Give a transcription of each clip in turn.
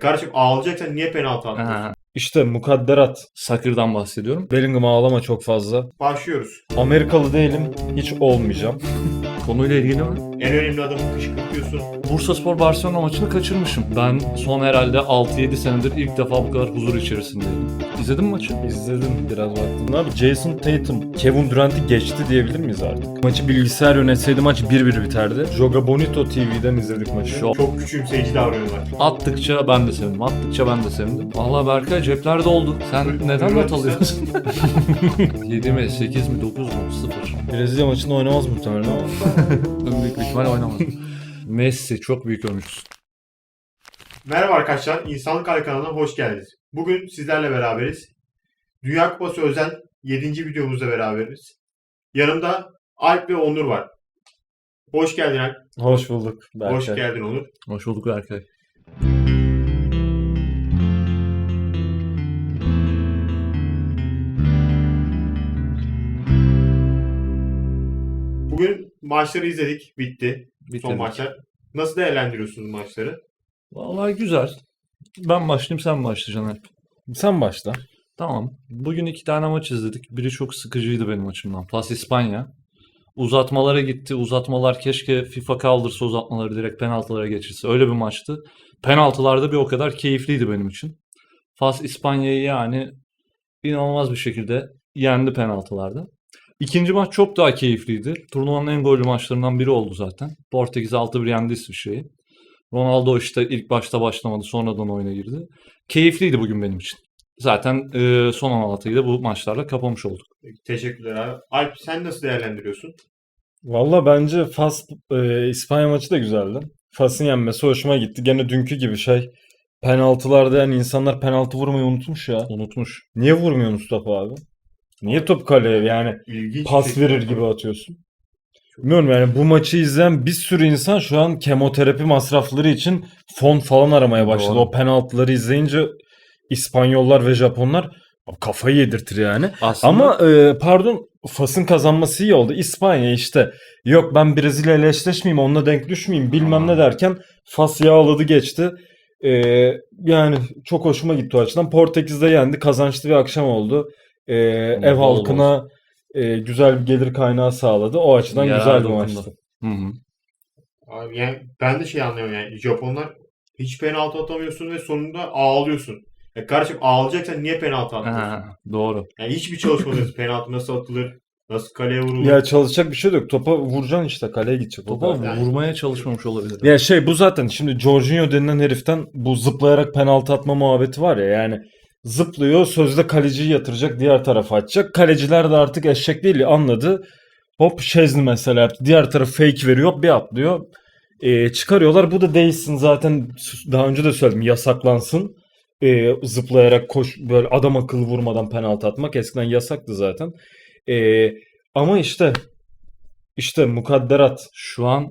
Kardeşim ağlayacaksan niye penaltı atmıyorsun? İşte mukadderat. Sakır'dan bahsediyorum. Bellingham ağlama çok fazla. Başlıyoruz. Amerikalı değilim. Hiç olmayacağım. Konuyla ilgili mi? En önemli adamı kışkırtıyorsun. Bursa Spor Barcelona maçını kaçırmışım. Ben son herhalde 6-7 senedir ilk defa bu kadar huzur içerisindeydim. İzledin mi maçı? İzledim biraz baktım. Abi Jason Tatum, Kevin Durant'i geçti diyebilir miyiz artık? Maçı bilgisayar yönetseydi maç 1-1 biterdi. Joga Bonito TV'den izledik maçı. Şu Çok küçümseyici davranıyorlar. attıkça ben de sevindim. Attıkça ben de sevindim. Valla Berkay cepler doldu. Sen neden not alıyorsun? 7 mi, 8 mi, 9 mu, 0. Brezilya maçında oynamaz muhtemelen ama. Bir ihtimal oynamaz. Messi çok büyük oyuncusu. Merhaba arkadaşlar, İnsanlık Hali kanalına hoş geldiniz. Bugün sizlerle beraberiz. Dünya Kupası özel 7. videomuzda beraberiz. Yanımda Alp ve Onur var. Hoş geldin Alp. Hoş bulduk. Berkay. Hoş geldin Onur. Hoş bulduk Berkay. Maçları izledik. Bitti. Bitirdik. Son maçlar. Nasıl değerlendiriyorsunuz maçları? Vallahi güzel. Ben başlayayım sen başlayacaksın Alp. Sen başla. Tamam. Bugün iki tane maç izledik. Biri çok sıkıcıydı benim açımdan. Fas İspanya. Uzatmalara gitti. Uzatmalar keşke FIFA kaldırsa uzatmaları direkt penaltılara geçirse. Öyle bir maçtı. Penaltılarda bir o kadar keyifliydi benim için. Fas İspanya'yı yani inanılmaz bir şekilde yendi penaltılarda. İkinci maç çok daha keyifliydi. Turnuvanın en gollü maçlarından biri oldu zaten. Portekiz 6-1 yendi İsviçre'yi. Ronaldo işte ilk başta başlamadı sonradan oyuna girdi. Keyifliydi bugün benim için. Zaten e, son 16'yı da bu maçlarla kapamış olduk. Teşekkürler abi. Alp sen nasıl değerlendiriyorsun? Valla bence Fas e, İspanya maçı da güzeldi. Fas'ın yenmesi hoşuma gitti. Gene dünkü gibi şey. Penaltılarda yani insanlar penaltı vurmayı unutmuş ya. Unutmuş. Niye vurmuyorsunuz topu abi? Niye top kaleye yani İlginç pas şey. verir gibi atıyorsun? Bilmiyorum yani bu maçı izleyen bir sürü insan şu an kemoterapi masrafları için fon falan aramaya başladı. Doğru. O penaltıları izleyince İspanyollar ve Japonlar kafayı yedirtir yani. Aslında Ama e, pardon Fas'ın kazanması iyi oldu. İspanya işte yok ben Brezilya ile eşleşmeyeyim onunla denk düşmeyeyim bilmem ne derken Fas yağladı geçti. E, yani çok hoşuma gitti o açıdan. Portekiz'de yendi kazançlı bir akşam oldu. E, ev bol halkına e, güzel bir gelir kaynağı sağladı. O açıdan Yarar güzel bir maçtı. Hı hı. Abi yani ben de şey anlıyorum yani Japonlar hiç penaltı atamıyorsun ve sonunda ağlıyorsun. Ya kardeşim ağlayacaksan niye penaltı atmıyorsun? Ha, doğru. Yani hiçbir çalışmadınız. penaltı nasıl atılır? Nasıl kaleye vurulur? Ya çalışacak bir şey yok. Topa vuracaksın işte kaleye gidecek. Topa. Yani- vurmaya çalışmamış olabilir. Ya şey bu zaten şimdi Jorginho denilen heriften bu zıplayarak penaltı atma muhabbeti var ya yani zıplıyor sözde kaleciyi yatıracak diğer tarafa atacak. Kaleciler de artık eşek değil anladı. Hop Şezni mesela yaptı. Diğer taraf fake veriyor bir atlıyor. Ee, çıkarıyorlar. Bu da değilsin zaten daha önce de söyledim yasaklansın. Ee, zıplayarak koş böyle adam akıllı vurmadan penaltı atmak eskiden yasaktı zaten. Ee, ama işte işte mukadderat Şu an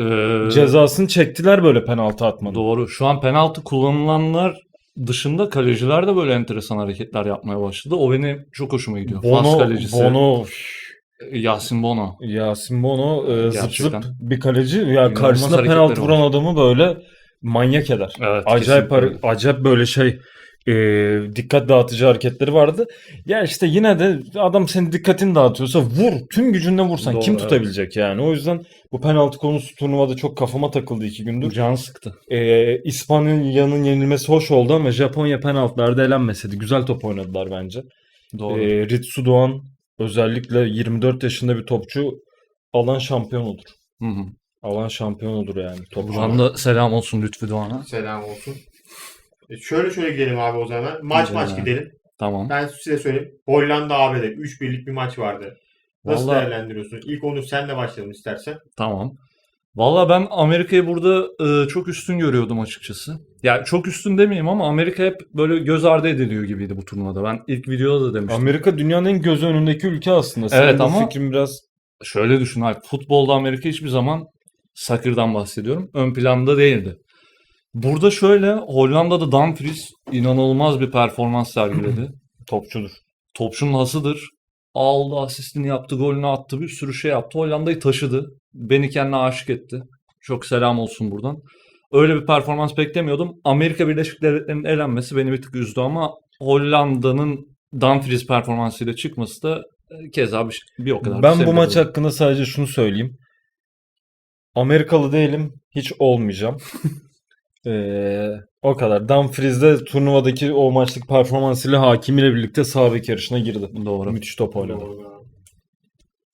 e, Cezasını çektiler böyle penaltı atmanın. doğru. Şu an penaltı kullanılanlar dışında kaleciler de böyle enteresan hareketler yapmaya başladı. O benim çok hoşuma gidiyor. Fas Bono, kalecisi Bono, Yasin Bono. Yasin Bono e, zıp zıp bir kaleci. Ya İnanılmaz karşısında penaltı vuran var. adamı böyle manyak eder. Evet, acayip kesinlikle. acayip böyle şey e, dikkat dağıtıcı hareketleri vardı. Ya işte yine de adam senin dikkatini dağıtıyorsa vur. Tüm gücünle vursan Doğru, kim evet. tutabilecek yani? O yüzden bu penaltı konusu turnuvada çok kafama takıldı iki gündür. Can sıktı. E, İspanya'nın yenilmesi hoş oldu ama Japonya penaltılarda elenmeseydi. Güzel top oynadılar bence. Doğru. Ee, Ritsu Doğan özellikle 24 yaşında bir topçu alan şampiyon olur. Hı hı. Alan şampiyon olur yani. Topçu. Buradan da selam olsun Lütfü Doğan'a. Selam olsun. E şöyle şöyle gidelim abi o zaman. Maç Güzel. maç gidelim. Tamam. Ben size söyleyeyim. Hollanda ABD 3-1'lik bir maç vardı. Nasıl Vallahi- değerlendiriyorsun? İlk onu senle başlayalım istersen. Tamam. Valla ben Amerika'yı burada e, çok üstün görüyordum açıkçası. Yani çok üstün demeyeyim ama Amerika hep böyle göz ardı ediliyor gibiydi bu turnuvada. Ben ilk videoda da demiştim. Amerika dünyanın en göz önündeki ülke aslında. Senin Evet bu ama- fikrin biraz Şöyle düşün abi. Futbolda Amerika hiçbir zaman Sakır'dan bahsediyorum. Ön planda değildi. Burada şöyle Hollanda'da Dumfries inanılmaz bir performans sergiledi. topçudur. Topçunun hasıdır. Aldı asistini yaptı, golünü attı, bir sürü şey yaptı. Hollanda'yı taşıdı. Beni kendine aşık etti. Çok selam olsun buradan. Öyle bir performans beklemiyordum. Amerika Birleşik Devletleri'nin elenmesi beni bir tık üzdü ama Hollanda'nın Dumfries performansıyla çıkması da e, keza bir, bir o kadar. Ben bu maç hakkında sadece şunu söyleyeyim. Amerikalı değilim. Hiç olmayacağım. Ee, o kadar. Dumfries de turnuvadaki o maçlık performansıyla hakimiyle birlikte sağ bek yarışına girdi. Doğru. Müthiş top oynadı. Doğru.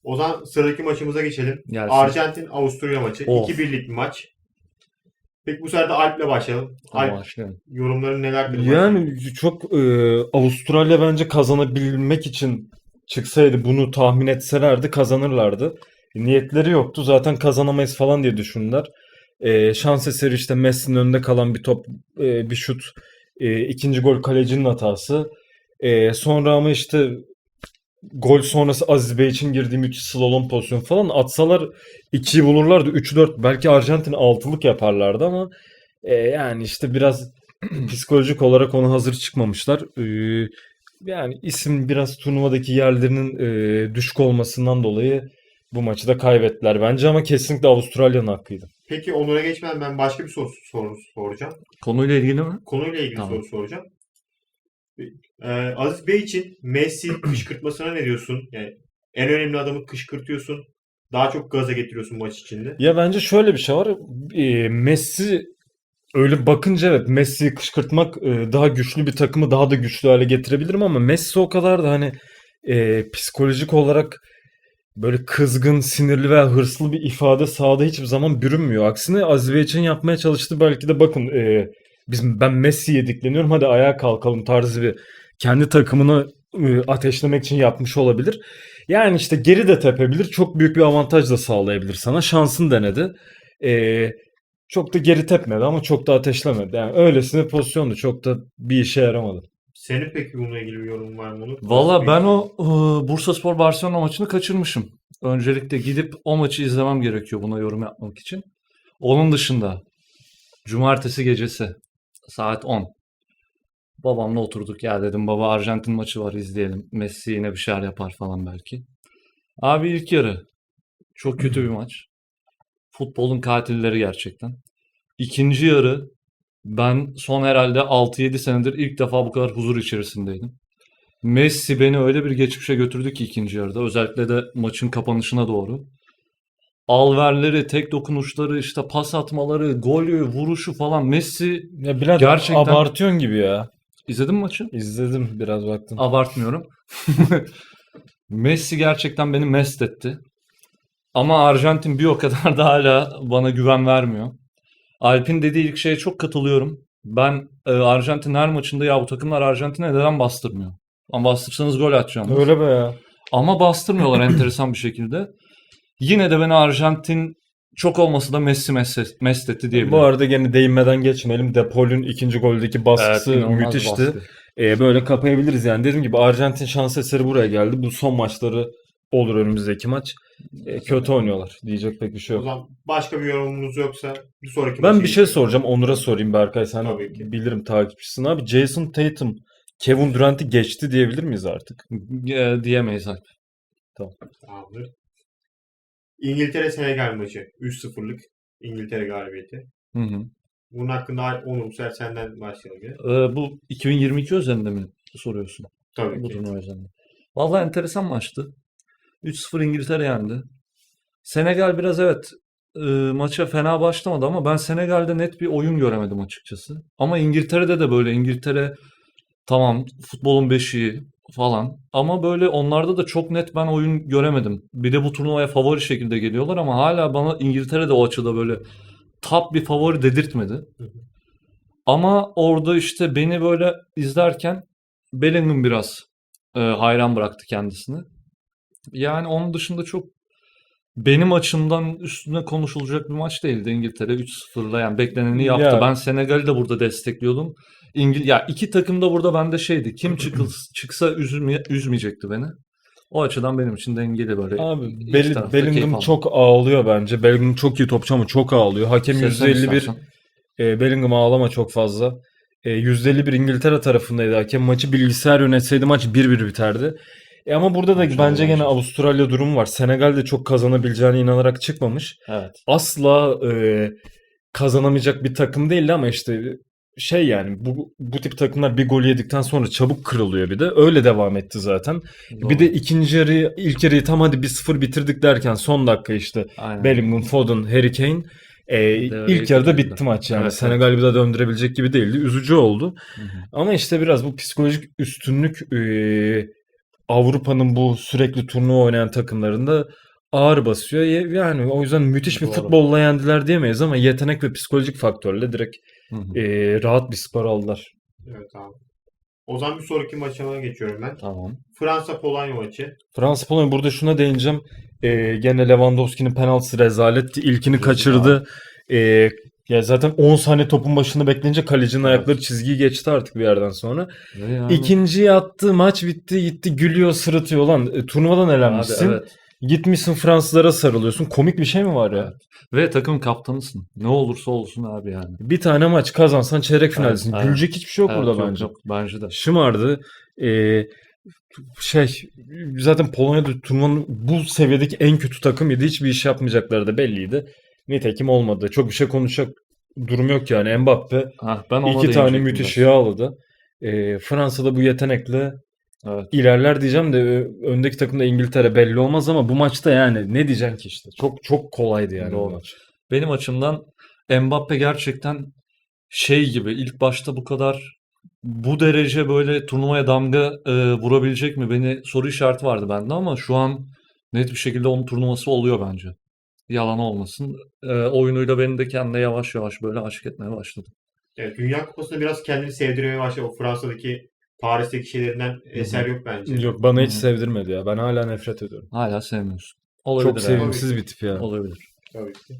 O zaman sıradaki maçımıza geçelim. Gelsin. Arjantin Avusturya maçı. Of. 2-1'lik bir maç. Peki bu sefer de Alp'le başlayalım. Tamam, Alp başlayalım. yorumların nelerdir? Yani çok e, Avustralya bence kazanabilmek için çıksaydı bunu tahmin etselerdi kazanırlardı. Niyetleri yoktu. Zaten kazanamayız falan diye düşündüler. E, şans eseri işte Messi'nin önünde kalan bir top, e, bir şut, e, ikinci gol kalecinin hatası. E, sonra ama işte gol sonrası Aziz Bey için girdiği müthiş slalom pozisyonu falan atsalar 2'yi bulurlardı. 3-4 belki Arjantin 6'lık yaparlardı ama e, yani işte biraz psikolojik olarak ona hazır çıkmamışlar. Ee, yani isim biraz turnuvadaki yerlerinin e, düşük olmasından dolayı bu maçı da kaybettiler bence ama kesinlikle Avustralya'nın hakkıydı. Peki Onur'a geçmeden ben başka bir soru, soru soracağım. Konuyla ilgili mi? Konuyla ilgili Tamam. soru soracağım. Ee, Aziz Bey için Messi kışkırtmasına ne diyorsun? Yani en önemli adamı kışkırtıyorsun. Daha çok gaza getiriyorsun maç içinde. Ya bence şöyle bir şey var. Ee, Messi öyle bakınca evet Messi'yi kışkırtmak e, daha güçlü bir takımı daha da güçlü hale getirebilirim ama Messi o kadar da hani e, psikolojik olarak böyle kızgın, sinirli veya hırslı bir ifade sahada hiçbir zaman bürünmüyor. Aksine Aziz Bey için yapmaya çalıştı. Belki de bakın e, biz ben Messi'ye dikleniyorum hadi ayağa kalkalım tarzı bir kendi takımını e, ateşlemek için yapmış olabilir. Yani işte geri de tepebilir. Çok büyük bir avantaj da sağlayabilir sana. Şansın denedi. Ee, çok da geri tepmedi ama çok da ateşlemedi. Yani öylesine pozisyondu. Çok da bir işe yaramadı. Senin peki bununla ilgili bir yorum var mı? Valla ben o e, Bursaspor Barcelona maçını kaçırmışım. Öncelikle gidip o maçı izlemem gerekiyor buna yorum yapmak için. Onun dışında cumartesi gecesi saat 10. Babamla oturduk ya dedim baba Arjantin maçı var izleyelim. Messi yine bir şeyler yapar falan belki. Abi ilk yarı çok kötü bir maç. Futbolun katilleri gerçekten. İkinci yarı ben son herhalde 6-7 senedir ilk defa bu kadar huzur içerisindeydim. Messi beni öyle bir geçmişe götürdü ki ikinci yarıda. Özellikle de maçın kapanışına doğru. Alverleri, tek dokunuşları, işte pas atmaları, golü, vuruşu falan. Messi Ya birader Gerçekten- abartıyorsun gibi ya. izledin mi maçı? İzledim biraz baktım. Abartmıyorum. Messi gerçekten beni mest etti. Ama Arjantin bir o kadar da hala bana güven vermiyor. Alp'in dediği ilk şeye çok katılıyorum. Ben e, Arjantin her maçında ya bu takımlar Arjantin'e neden bastırmıyor? Ama bastırsanız gol atacağım. Öyle be ya. Ama bastırmıyorlar enteresan bir şekilde. Yine de beni Arjantin çok olmasa da Messi mest, etti diyebilirim. Bu arada gene değinmeden geçmeyelim. Depol'ün ikinci goldeki baskısı Evet, müthişti. baskı. Ee, böyle kapayabiliriz yani. Dediğim gibi Arjantin şans eseri buraya geldi. Bu son maçları olur önümüzdeki maç. Ee, kötü oynuyorlar. Diyecek pek bir şey O yok. zaman başka bir yorumunuz yoksa bir sonraki Ben bir şey soracağım. Onur'a sorayım Berkay. Sen Tabii ki. bilirim takipçisin abi. Jason Tatum Kevin Durant'i geçti diyebilir miyiz artık? E, diyemeyiz Alp. Tamamdır. İngiltere Senegal maçı 3-0'lık İngiltere galibiyeti. Hı hı. Bunun hakkında Onur bu sefer senden başlayalım. ya. Ee, bu 2022 özelinde mi soruyorsun? Tabii Bu ki. turnuva özelinde. Vallahi enteresan maçtı. 3-0 İngiltere yendi. Senegal biraz evet e, maça fena başlamadı ama ben Senegal'de net bir oyun göremedim açıkçası. Ama İngiltere'de de böyle İngiltere tamam futbolun beşiği falan ama böyle onlarda da çok net ben oyun göremedim. Bir de bu turnuvaya favori şekilde geliyorlar ama hala bana İngiltere'de o açıda böyle top bir favori dedirtmedi. Ama orada işte beni böyle izlerken Bellingham biraz e, hayran bıraktı kendisini. Yani onun dışında çok benim açımdan üstüne konuşulacak bir maç değildi İngiltere 3-0'la yani bekleneni yaptı. Ya- Ben Senegal'i de burada destekliyordum. İngil ya iki takım da burada bende şeydi. Kim çıkıl, çıksa üzülme, üzmeyecekti beni. O açıdan benim için dengeli böyle. Abi Bell- Bellingham çok ağlıyor bence. Bellingham çok iyi topçu ama çok ağlıyor. Hakem Seslen %51 istersen. e, Bellingham ağlama çok fazla. E, %51 İngiltere tarafındaydı hakem. Maçı bilgisayar yönetseydi maç 1-1 biterdi. E ama burada da bence gene. Avustralya durumu var. Senegal de çok kazanabileceğine inanarak çıkmamış. Evet. Asla e, kazanamayacak bir takım değildi ama işte şey yani bu bu tip takımlar bir gol yedikten sonra çabuk kırılıyor bir de. Öyle devam etti zaten. Bir de ikinci yarıyı ilk yarıyı tam hadi 1-0 bitirdik derken son dakika işte Aynen. Bellingham, Foden, Harry Kane e, ilk yarıda bitti maç yani. Evet, Senegal bir daha döndürebilecek gibi değildi. Üzücü oldu. Hı hı. Ama işte biraz bu psikolojik üstünlük e, Avrupa'nın bu sürekli turnuva oynayan takımlarında ağır basıyor. Yani o yüzden müthiş bir Doğru. futbolla yendiler diyemeyiz ama yetenek ve psikolojik faktörle direkt Hı hı. e, rahat bir skor aldılar. Evet abi. O zaman bir sonraki maçıma geçiyorum ben. Tamam. Fransa-Polonya maçı. Fransa Polonya burada şuna değineceğim. E, gene Lewandowski'nin penaltısı rezaletti. İlkini Rezil kaçırdı. E, ya zaten 10 saniye topun başında bekleyince kalecinin Evet. ayakları çizgiyi geçti artık bir yerden sonra. Ve yani- İkinciyi attı, maç bitti, gitti, gülüyor, sırıtıyor. Lan e, turnuvadan Abi, elenmişsin. evet. Gitmişsin Fransızlara sarılıyorsun. Komik bir şey mi var ya? Evet. Ve takım kaptanısın. Ne olursa olsun abi yani. Bir tane maç kazansan çeyrek finaldesin. evet. Gülecek hiçbir şey yok Evet, burada yok, bence. yok. Bence de. Şımardı. Ee, şey zaten Polonya'da turnuvanın bu seviyedeki en kötü takımıydı. Hiçbir iş yapmayacakları da belliydi. Nitekim olmadı. Çok bir şey konuşacak durum yok yani. Mbappe Ha, ben ona iki tane değinecektim müthiş biraz. yağladı. Ee, Fransa'da bu yetenekle Evet. ilerler diyeceğim de ö- öndeki takımda İngiltere belli olmaz ama bu maçta yani ne diyeceksin ki işte. Çok çok kolaydı yani bu Doğru. maç. Benim açımdan Mbappe gerçekten şey gibi ilk başta bu kadar bu derece böyle turnuvaya damga e, vurabilecek mi? Beni soru işareti vardı bende ama şu an net bir şekilde onun turnuvası oluyor bence. Yalan olmasın. E, oyunuyla beni de kendine yavaş yavaş böyle aşık etmeye başladı. Evet, Dünya Kupası'nda biraz kendini sevdirmeye başladı. O Fransa'daki Paris'teki şeylerinden eser yok bence. Yok bana hiç Hı hı. sevdirmedi ya. Ben hala nefret ediyorum. Hala sevmiyorsun. Olabilir Çok yani. sevimsiz bir tip ya. Olabilir. Tabii ki.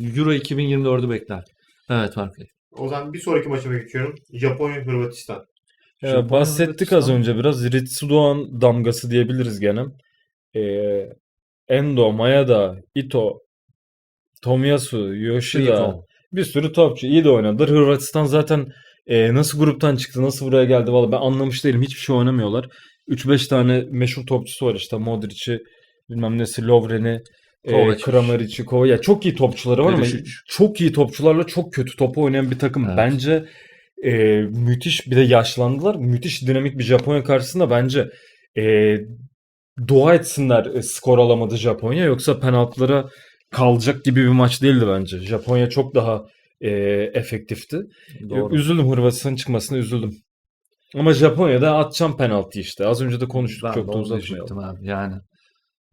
Euro 2024'ü bekler. Evet Bey. O zaman bir sonraki maçıma geçiyorum. Japonya-Hırvatistan. Ya Japonya, bahsettik az Hırvatistan. önce biraz Ritsu Doğan damgası diyebiliriz gene. Ee, Endo, Maeda, Ito, Tomiyasu, Yoshida Rico. bir sürü topçu iyi de oynadılar. Hırvatistan zaten e, nasıl gruptan çıktı, nasıl buraya geldi valla ben anlamış değilim. Hiçbir şey oynamıyorlar. 3-5 tane meşhur topçusu var işte Modric'i, bilmem nesi, Lovren'i, e, Kovacic. Kramaric'i, Kova. Ya çok iyi topçuları var ama Perisic. çok iyi topçularla çok kötü topu oynayan bir takım. Evet. Bence e, müthiş bir de yaşlandılar. Müthiş dinamik bir Japonya karşısında bence e, dua etsinler e, skor alamadı Japonya. Yoksa penaltılara kalacak gibi bir maç değildi bence. Japonya çok daha e, efektifti. Doğru. Üzüldüm Hırvatistan'ın çıkmasına üzüldüm. Ama Japonya'da atacağım penaltı işte. Az önce de konuştuk Ben çok da uzatmayalım. abi. Yani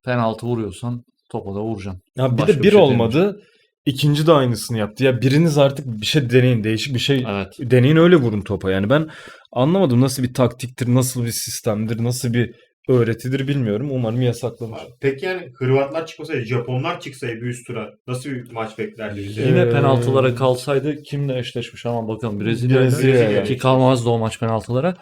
penaltı vuruyorsan topa da vuracaksın. Ya bir Başka de bir bir şey olmadı. İkinci de aynısını yaptı. Ya biriniz artık bir şey deneyin. Değişik bir şey Evet. deneyin öyle vurun topa. Yani ben anlamadım nasıl bir taktiktir, nasıl bir sistemdir, nasıl bir öğretidir bilmiyorum. Umarım yasaklanır. Peki yani Hırvatlar çıkmasaydı, Japonlar çıksaydı bir üst tura nasıl bir maç beklerdi bize? Ee, Yine penaltılara kalsaydı kimle eşleşmiş ama bakalım Brezilya Brezilya yani. ki kalmazdı o maç penaltılara.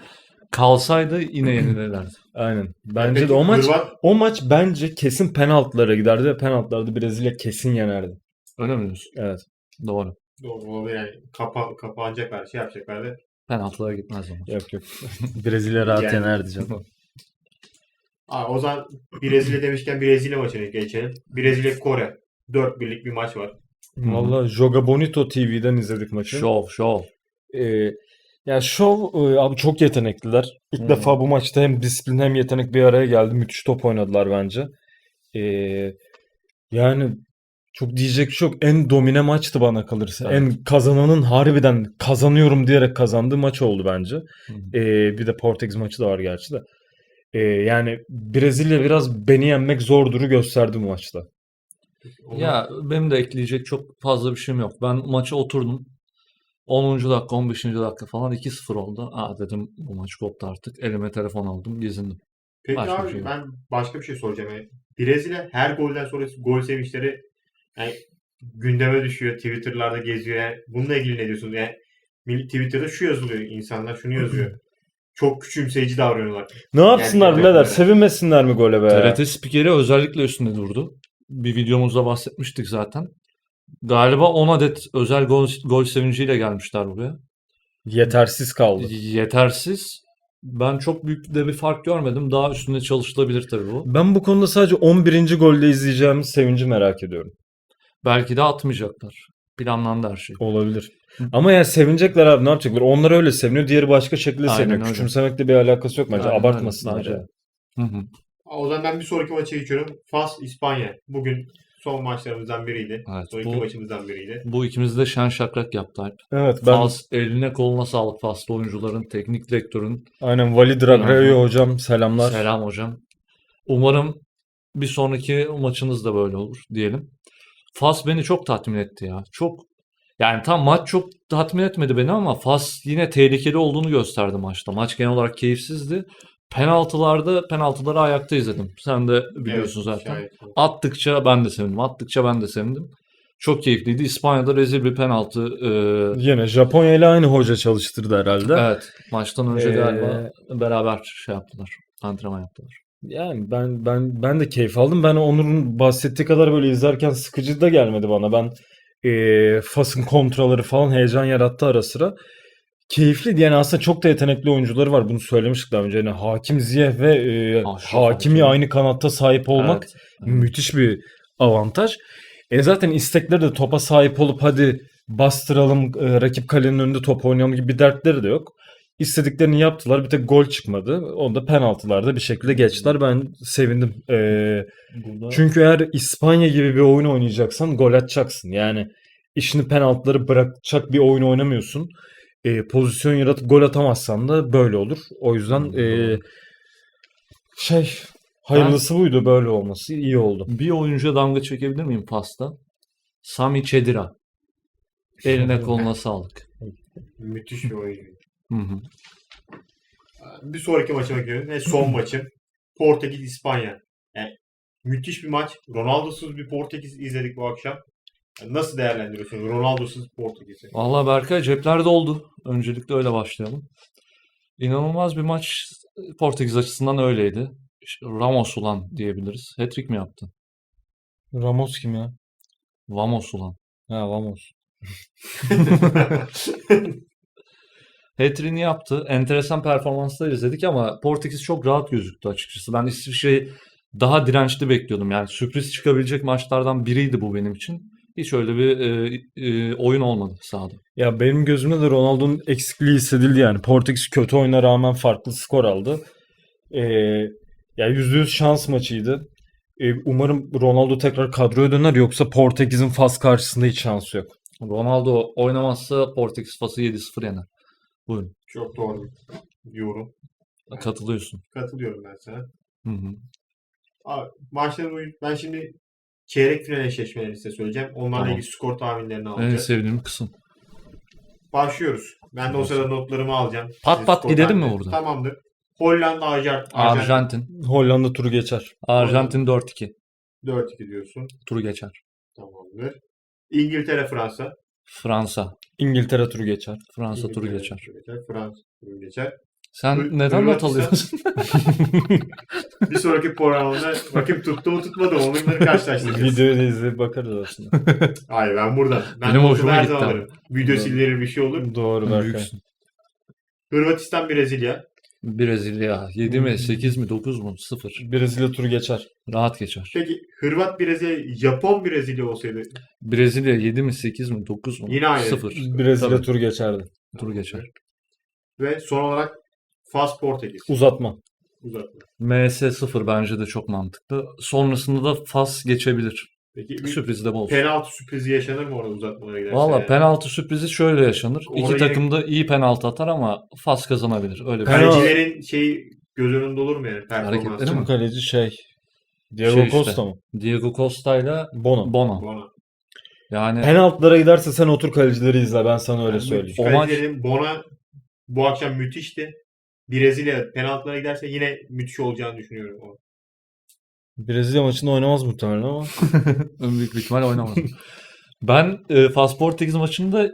Kalsaydı yine yenilirlerdi. Aynen. Bence Peki de o maç Hırvat, o maç bence kesin penaltılara giderdi ve penaltılarda Brezilya kesin yenerdi. Öyle mi diyorsun? Evet. Doğru. Doğru olabilir yani kapa, kapanacaklar, şey yapacaklardı. Penaltılara gitmez o maç. Yok yok. Brezilya rahat Yani- yenerdi canım. Aa, o zaman Brezilya demişken Brezilya maçına geçelim. Brezilya-Kore. 4 birlik bir maç var. Valla Joga Bonito TV'den izledik maçı. Şov şov. Ee, ya şov e, abi çok yetenekliler. İlk Hı. defa bu maçta hem disiplin hem yetenek bir araya geldi. Müthiş top oynadılar bence. Ee, yani çok diyecek çok en domine maçtı bana kalırsa. Evet. En kazananın harbiden kazanıyorum diyerek kazandığı maç oldu bence. Hı. Ee, bir de Portekiz maçı da var gerçi de. Ee, yani Brezilya biraz beni yenmek zorduru gösterdi bu maçta. Onu- Ya benim de ekleyecek çok fazla bir şeyim yok. Ben maça oturdum. 10. dakika, 15. dakika falan 2-0 oldu. Aa dedim bu maç koptu artık. Elime telefon aldım, gezindim. Peki Başka bir abi şey yok. ben başka bir şey soracağım. Yani Brezilya her golden sonra gol sevinçleri yani gündeme düşüyor. Twitter'larda geziyor. Yani bununla ilgili ne diyorsunuz? Yani milli Twitter'da şu yazılıyor. insanlar şunu yazıyor. Çok küçümseyici davranıyorlar. Ne yapsınlar Yani- birader? Sevinmesinler mi gole be? TRT spikeri özellikle üstünde durdu. Bir videomuzda bahsetmiştik zaten. Galiba 10 adet özel gol, gol sevinciyle gelmişler buraya. Yetersiz kaldı. Yetersiz. Ben çok büyük de bir fark görmedim. Daha üstünde çalışılabilir tabii bu. Ben bu konuda sadece 11. golde izleyeceğimiz sevinci merak ediyorum. Belki de atmayacaklar. Planlandı her şey. Olabilir. Ama yani sevinecekler abi ne yapacaklar? Onlar öyle seviniyor. Diğeri başka şekilde Aynen seviniyor. öyle. Küçümsemekle bir alakası yok bence. Aynen öyle, Abartmasınlar bence ya. Hı hı. O zaman ben bir sonraki maça geçiyorum. Fas İspanya. Bugün son maçlarımızdan biriydi. Evet, son iki bu- maçımızdan biriydi. Bu ikimiz de şen şakrak yaptı Alp. Evet ben Fas, eline koluna sağlık Faslı oyuncuların, teknik direktörün. aynen Valid Ragrayo hocam selamlar. Selam hocam. Umarım bir sonraki maçınız da böyle olur diyelim. Fas beni çok tatmin etti ya. Çok yani tam maç çok tatmin etmedi beni ama Fas yine tehlikeli olduğunu gösterdi maçta. Maç genel olarak keyifsizdi. Penaltılarda penaltıları ayakta izledim. Sen de biliyorsun Evet, zaten. şahit. Attıkça ben de sevindim. Attıkça ben de sevindim. Çok keyifliydi. İspanya'da rezil bir penaltı. e, Yine Japonya ile aynı hoca çalıştırdı herhalde. evet. Maçtan önce Ee, galiba beraber şey yaptılar. Antrenman yaptılar. Yani ben ben ben de keyif aldım. Ben Onur'un bahsettiği kadar böyle izlerken sıkıcı da gelmedi bana. Ben eee Fas'ın kontraları falan heyecan yarattı ara sıra. Keyifliydi. Yani aslında çok da yetenekli oyuncuları var. Bunu söylemiştik daha önce. Yani Hakim Ziyeh ve eee, Aşraf Hakimi Hakimi. aynı kanatta sahip olmak Evet, evet. müthiş bir avantaj. E zaten istekleri de topa sahip olup hadi bastıralım, e, rakip kalenin önünde top oynayalım gibi bir dertleri de yok. İstediklerini yaptılar. Bir tek gol çıkmadı. Onu da penaltılarda bir şekilde geçtiler. Ben sevindim. E, Burada çünkü eğer İspanya gibi bir oyun oynayacaksan gol atacaksın. Yani işini penaltıları bırakacak bir oyun oynamıyorsun. E, pozisyon yaratıp gol atamazsan da böyle olur. O yüzden e, şey hayırlısı buydu böyle olması. iyi oldu. bir oyuncuya damga çekebilir miyim pasta? Sami Çedira. Eline koluna sağlık. Müthiş bir oyuncu. Hı hı. Bir sonraki maçıma giriyorum. Ve son maçım. Portekiz İspanya. Yani müthiş bir maç. Ronaldo'suz bir Portekiz izledik bu akşam. Yani nasıl değerlendiriyorsun Ronaldo'suz Portekiz'i? Vallahi Berkay cepler doldu. Öncelikle öyle başlayalım. İnanılmaz bir maç Portekiz açısından öyleydi. İşte Ramos ulan diyebiliriz. Hat-trick mi yaptı? Ramos kim ya? Vamos ulan. Ha Ramos. Hat-trick'ini yaptı. Enteresan performanslar izledik ama Portekiz çok rahat gözüktü açıkçası. Ben İsviçre'yi daha dirençli bekliyordum. Yani sürpriz çıkabilecek maçlardan biriydi bu benim için. Hiç öyle bir e, e, oyun olmadı sahada. Ya benim gözümde de Ronaldo'nun eksikliği hissedildi yani. Portekiz kötü oyuna rağmen farklı skor aldı. Ee, ya %100 şans maçıydı. Ee, umarım Ronaldo tekrar kadroya döner yoksa Portekiz'in Fas karşısında hiç şansı yok. Ronaldo oynamazsa Portekiz Fas'ı 7-0 yener. Buyurun. Çok doğru bir yorum. Katılıyorsun. Katılıyorum ben sana. Hı hı. Abi, maçların oyun... Ben şimdi çeyrek final eşleşmelerini size söyleyeceğim. Onlarla Tamam. ilgili skor tahminlerini En alacağız. sevdiğim kısım. Başlıyoruz. Ben de o sırada notlarımı alacağım. Pat pat skor gidelim mi tahminleri- burada? Tamamdır. Hollanda, Arjantin. Arjantin. Arjantin. Hollanda turu geçer. Arjantin 4-2. 4-2 diyorsun. Turu geçer. Tamamdır. İngiltere, Fransa. Fransa. İngiltere turu geçer. Fransa turu İngiltere geçer. turu geçer. Fransa turu geçer. Sen Hır- neden not alıyorsun? Bir sonraki programda bakayım tuttu mu tutmadı mı onları karşılaştıracağız. Videoyu da izleyip bakarız aslında. Hayır ben buradan. Ben Benim hoşuma her gitti zaman ama. alırım. Video Doğru. bir şey olur. Doğru Berkay. Büyüksün. Hırvatistan, Brezilya. Brezilya 7 mi 8 mi 9 mu 0. Brezilya turu geçer. Rahat geçer. Peki Hırvat, Brezilya, Japon, Brezilya olsaydı Brezilya 7 mi 8 mi 9 mu? Yine aynı. 0. Brezilya Tabii. turu geçerdi. Turu geçer. ve son olarak Fas, Portekiz. Uzatma. Uzatma. MS 0 bence de çok mantıklı. Sonrasında da Fas geçebilir. Peki bir Sürpriz de bol. penaltı sürprizi yaşanır mı orada uzatmalara giderse? Valla yani? penaltı sürprizi şöyle yaşanır. İki Orayı- takım da iyi penaltı atar ama Fas kazanabilir. Öyle bir Penaltı- Kalecilerin şeyi göz önünde olur mu yani performansı? Hareketleri mi? Kim kaleci şey. Diego Şey işte. Costa mı? Diego Costa ile Bono. Bono. Bona. Yani Penaltılara giderse sen otur kalecileri izle ben sana öyle Yani söyleyeyim. O maç- kalecilerin Bona bu akşam müthişti. Brezilya penaltılara giderse yine müthiş olacağını düşünüyorum. O. Brezilya maçında oynamaz muhtemelen ama. en büyük bir ihtimal oynamaz. ben e, Fas Portekiz maçında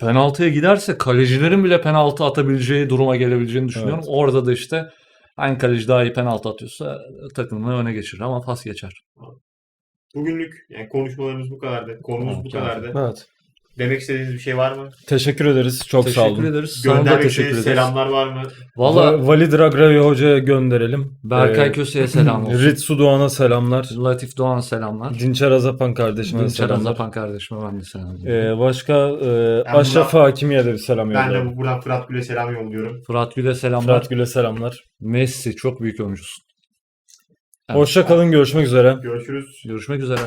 penaltıya giderse kalecilerin bile penaltı atabileceği duruma gelebileceğini düşünüyorum. Evet. Orada da işte hangi kaleci daha iyi penaltı atıyorsa takımını öne geçirir ama Fas geçer. Bugünlük yani konuşmalarımız bu kadardı. Konumuz Tamam, bu kadardı. Evet. Demek istediğiniz bir şey var mı? Teşekkür ederiz. Çok sağ Teşekkür olun. ederiz. Sana da Göndermek teşekkür istediğiniz ederiz. selamlar var mı? Valla Va- Valid Ragravi Hoca'ya gönderelim. Berkay Ee, Köse'ye selam olsun. Ritsu Doğan'a selamlar. Latif Doğan selamlar. Dinçer Azapan kardeşime Dinçer selamlar. Azapan kardeşime ben de selam. Ee, başka e, Aşraf Hakimi'ye de bir selam Ben de yolluyorum. buradan Fırat Gül'e selam yolluyorum. Fırat Gül'e selamlar. Fırat Gül'e selamlar. Messi çok büyük oyuncusun. Evet. Hoşça kalın. Görüşmek üzere. Görüşürüz. Görüşmek üzere.